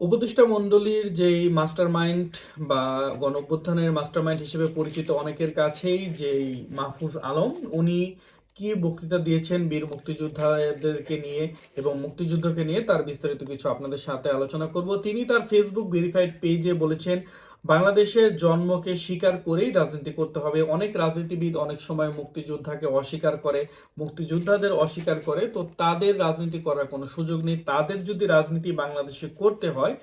উপদেষ্টা মণ্ডলীর যেই মাস্টার মাইন্ড বা গণ অভ্যুত্থানের মাস্টার মাইন্ড হিসেবে পরিচিত অনেকের কাছেই যেই মাহফুজ আলম, উনি কি বক্তৃতা দিয়েছেন বীর মুক্তিযোদ্ধাদেরকে নিয়ে এবং মুক্তিযুদ্ধকে নিয়ে তার বিস্তারিত কিছু আপনাদের সাথে আলোচনা করব। তিনি তার ফেসবুক ভেরিফাইড পেজে বলেছেন, বাংলাদেশের জন্মকে স্বীকার করেই রাজনীতি করতে হবে। অনেক রাজনীতিবিদ অনেক সময় মুক্তিযোদ্ধাকে অস্বীকার করে। মুক্তিযোদ্ধাদের অস্বীকার করে, তো তাদের রাজনীতি করার কোনো সুযোগ নেই। তাদের যদি রাজনীতি বাংলাদেশে করতে হয়,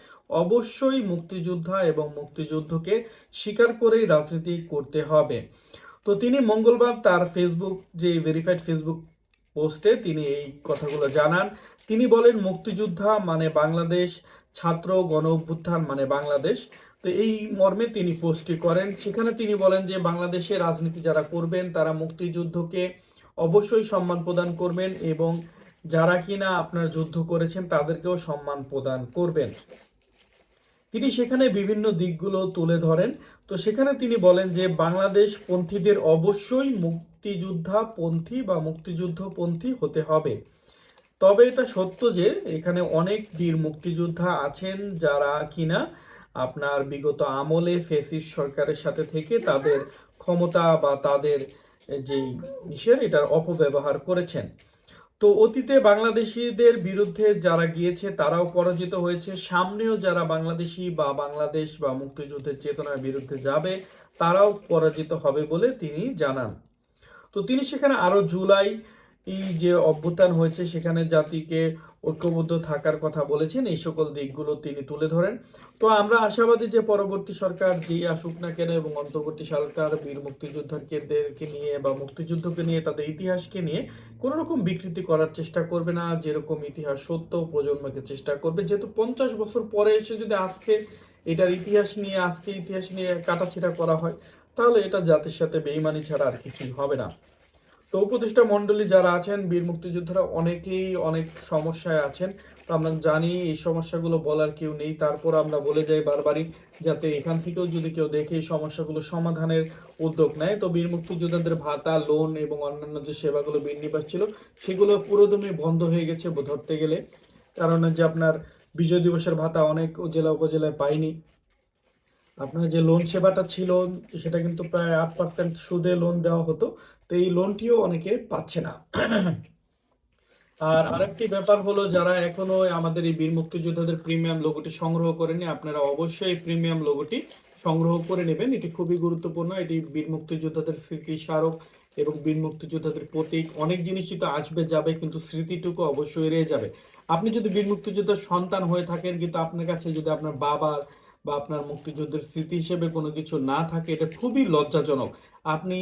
অবশ্যই মুক্তিযোদ্ধা এবং মুক্তিযুদ্ধকে স্বীকার করেই রাজনীতি করতে হবে। তো তিনি মঙ্গলবার তার ফেসবুক যে ভেরিফাইড ফেসবুক পোস্টে তিনি এই কথাগুলো জানান। তিনি বলেন, মুক্তিযোদ্ধা মানে বাংলাদেশ, ছাত্র গণ অভ্যুত্থান মানে বাংলাদেশ। তো এই মর্মে তিনি পোস্টটি করেন। সেখানে তিনি বলেন যে, বাংলাদেশে রাজনীতি যারা করবেন, তারা মুক্তিযুদ্ধকে অবশ্যই সম্মান প্রদান করবেন এবং যারা কিনা আপনার যুদ্ধ করেছেন, তাদেরকেও সম্মান প্রদান করবেন। তিনি সেখানে বিভিন্ন দিকগুলো তুলে ধরেন। তো সেখানে তিনি বলেন যে, বাংলাদেশ পন্থীদের অবশ্যই মুক্তিযোদ্ধা পন্থী বা মুক্তিযুদ্ধ পন্থী হতে হবে। তবে এটা সত্য যে, এখানে অনেক বীর মুক্তিযোদ্ধা আছেন যারা কিনা আপনার বিগত আমলে ফেসিস সরকারের সাথে থেকে তাদের ক্ষমতা বা তাদের যেই ইসের, এটার অপব্যবহার করেছেন। তো অতীতে বাংলাদেশিদের বিরুদ্ধে যারা গিয়েছে, তারাও পরাজিত হয়েছে। সামনেও যারা বাংলাদেশি বা বাংলাদেশ বা মুক্তিযুদ্ধের চেতনার বিরুদ্ধে যাবে, তারাও পরাজিত হবে বলে তিনি জানান। তো তিনি সেখানে আরও জুলাই এই যে অভ্যুত্থান হয়েছে, সেখানে জাতিকে ঐক্যবদ্ধ থাকার কথা বলেছেন, এই সকল দিকগুলো তিনি তুলে ধরেন। তো আমরা আশাবাদী যে পরবর্তী সরকার যেই আসুক না কেন এবং অন্তর্বর্তী সরকার, বীর মুক্তিযোদ্ধাদেরকে নিয়ে বা মুক্তিযুদ্ধকে নিয়ে, তাদের ইতিহাসকে নিয়ে কোনো রকম বিকৃতি করার চেষ্টা করবে না, যেরকম ইতিহাস সত্য, প্রজন্মকে চেষ্টা করবে। যেহেতু পঞ্চাশ বছর পরে এসে যদি আজকে এটার ইতিহাস নিয়ে, আজকে ইতিহাস নিয়ে কাটাছেড়া করা হয়, তাহলে এটা জাতির সাথে বেইমানি ছাড়া আর কিছুই হবে না। তো উপদেষ্টা মণ্ডলী যারা আছেন, বীর মুক্তিযোদ্ধারা অনেকেই অনেক সমস্যায় আছেন। তো আমরা জানি এই সমস্যাগুলো বলার কেউ নেই। তারপর আমরা বলে যাই বারবারই, যাতে এখান থেকেও যদি কেউ দেখে এই সমস্যাগুলো সমাধানের উদ্যোগ নেয়। তো বীর মুক্তিযোদ্ধাদের ভাতা, লোন এবং অন্যান্য যে সেবাগুলো বীর ছিল, সেগুলো পুরোদমে বন্ধ হয়ে গেছে ধরতে গেলে। কারণ যে আপনার বিজয় দিবসের ভাতা অনেক জেলা উপজেলায় পায়নি। আপনার যে লোন সেবাটা ছিল, সেটা কিন্তু প্রায় আট পার্সেন্ট সুদে লোন দেওয়া হতো। তো এই লোনটিও অনেকে পাচ্ছে না। আর আরেকটি ব্যাপার হলো, যারা এখনও আমাদের এই বীর মুক্তিযোদ্ধাদের প্রিমিয়াম লোগোটি সংগ্রহ করেনি, আপনারা অবশ্যই প্রিমিয়াম লোগোটি সংগ্রহ করে নেবেন। এটি খুবই গুরুত্বপূর্ণ। এটি বীর মুক্তিযোদ্ধাদের স্মৃতি স্মারক এবং বীর মুক্তিযোদ্ধাদের প্রতীক। অনেক জিনিসই তো আসবে, যাবে, কিন্তু স্মৃতিটুকু অবশ্যই রয়ে যাবে। আপনি যদি বীর মুক্তিযোদ্ধার সন্তান হয়ে থাকেন, কিন্তু আপনার কাছে যদি আপনার বাবার বা আপনার মুক্তিযুদ্ধের স্মৃতি হিসেবে কোনো কিছু না থাকে, এটা খুবই লজ্জাজনক। আপনি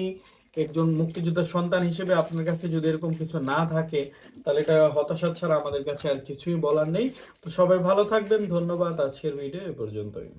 একজন মুক্তিযোদ্ধার সন্তান হিসেবে আপনার কাছে যদি এরকম কিছু না থাকে, তাহলে এটা হতাশা ছাড়া আমাদের কাছে আর কিছুই বলার নেই। তো সবাই ভালো থাকবেন, ধন্যবাদ। আজকের ভিডিও এ পর্যন্তই।